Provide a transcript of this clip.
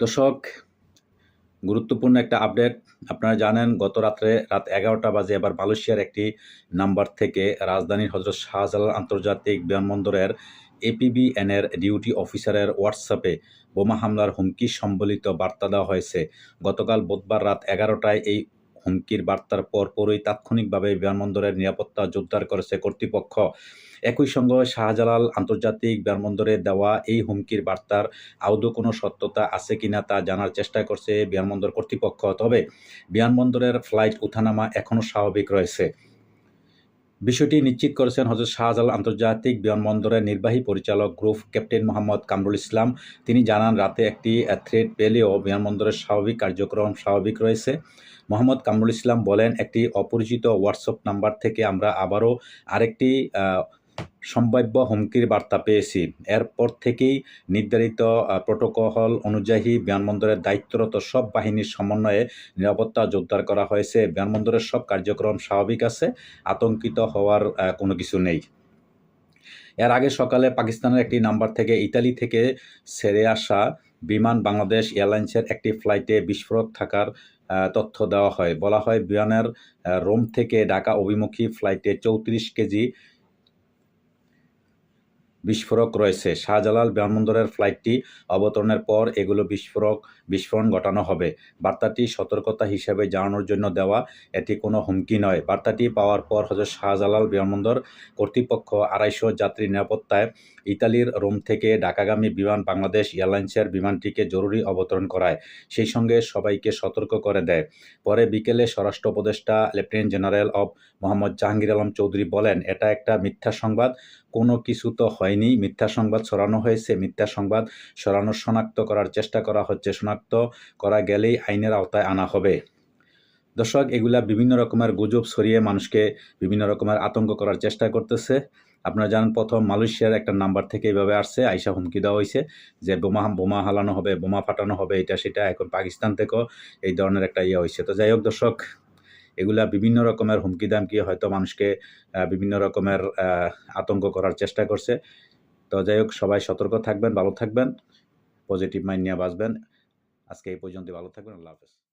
দর্শক, গুরুত্বপূর্ণ একটা আপডেট আপনারা জানেন, গত রাত্রে রাত এগারোটা বাজে এবার মালয়েশিয়ার একটি নাম্বার থেকে রাজধানীর হজরত শাহজালাল আন্তর্জাতিক বিমানবন্দরের এপিবিএনের ডিউটি অফিসারের হোয়াটসঅ্যাপে বোমা হামলার হুমকি সম্বলিত বার্তা দেওয়া হয়েছে। গতকাল বুধবার রাত এগারোটায় এই হুমকির বার্তার পরপরই তাৎক্ষণিকভাবে বিমানবন্দরের নিরাপত্তা জোরদার করেছে কর্তৃপক্ষ। একই সঙ্গে শাহজালাল আন্তর্জাতিক বিমানবন্দরে দেওয়া এই হুমকির বার্তার আদৌ কোনো সত্যতা আছে কিনা তা জানার চেষ্টা করছে বিমানবন্দর কর্তৃপক্ষ। তবে বিমানবন্দরের ফ্লাইট উঠানামা এখনও স্বাভাবিক রয়েছে। বিষয়টি নিশ্চিত করেছেন হজরত শাহজালাল আন্তর্জাতিক বিমানবন্দরের নির্বাহী পরিচালক গ্রুপ ক্যাপ্টেন মোহাম্মদ কামরুল ইসলাম। তিনি জানান, রাতে একটি থ্রেড পেলেও বিমানবন্দরের স্বাভাবিক কার্যক্রম স্বাভাবিক রয়েছে। মোহাম্মদ কামরুল ইসলাম বলেন, একটি অপরিচিত হোয়াটসঅ্যাপ নাম্বার থেকে আমরা আবারও আরেকটি সম্ভাব্য হুমকির বার্তা পেয়েছি। এরপর থেকেই নির্ধারিত প্রোটোকল অনুযায়ী বিমানবন্দরের দায়িত্বরত সব বাহিনীর সমন্বয়ে নিরাপত্তা জোরদার করা হয়েছে। বিমানবন্দরের সব কার্যক্রম স্বাভাবিক আছে, আতঙ্কিত হওয়ার কোনো কিছু নেই। এর আগে সকালে পাকিস্তানের একটি নাম্বার থেকে ইতালি থেকে ছেড়ে আসা বিমান বাংলাদেশ এয়ারলাইন্সের একটি ফ্লাইটে বিস্ফোরক থাকার তথ্য দেওয়া হয়। বলা হয়, বিমানের রোম থেকে ঢাকা অভিমুখী ফ্লাইটে চৌত্রিশ কেজি বিস্ফোরক রয়েছে। শাহজালাল বিমানবন্দরের ফ্লাইটটি অবতরণের পর এগুলো বিস্ফোরক, বিস্ফোরণ ঘটানো হবে। বার্তাটি সতর্কতা হিসেবে জানানোর জন্য দেওয়া এটি কোনো হুমকি নয়। বার্তাটি পাওয়ার পর হজরত শাহজালাল বিমানবন্দর কর্তৃপক্ষ আড়াইশো যাত্রী নিরাপত্তায় ইতালির রোম থেকে ঢাকাগামী বিমান বাংলাদেশ এয়ারলাইন্সের বিমানটিকে জরুরি অবতরণ করায়। সেই সঙ্গে সবাইকে সতর্ক করে দেয়। পরে বিকেলে স্বরাষ্ট্র উপদেষ্টা লেফটেন্যান্ট জেনারেল অব মোহাম্মদ জাহাঙ্গীর আলম চৌধুরী বলেন, এটা একটা মিথ্যা সংবাদ। কোনো কিছু তো হয়নি। মিথ্যা সংবাদ ছড়ানো হয়েছে। মিথ্যা সংবাদ সরানো শনাক্ত করার চেষ্টা করা হচ্ছে। শনাক্ত করা গেলেই আইনের আওতায় আনা হবে। দর্শক, এগুলা বিভিন্ন রকমের গুজব ছড়িয়ে মানুষকে বিভিন্ন রকমের আতঙ্ক করার চেষ্টা করতেছে। আপনারা জানেন, প্রথম মালয়েশিয়ার একটা নাম্বার থেকে এইভাবে আসছে। আইসা হুমকি দেওয়া হয়েছে যে, বোমা বোমা হালানো হবে, বোমা ফাটানো হবে, এটা সেটা এখন পাকিস্তান থেকেও এই ধরনের একটা ইয়ে হয়েছে। তো যাই হোক দর্শক এগুলা বিভিন্ন রকমের হুমকি দামকি হয়তো মানুষকে বিভিন্ন রকমের আতঙ্ক করার চেষ্টা করছে। তো যাই হোক, সবাই সতর্ক থাকবেন, ভালো থাকবেন পজিটিভ মাইন্ড নিয়ে বাঁচবেন। আজকে এই পর্যন্ত ভালো থাকবেন, আল্লাহ হাফেজ।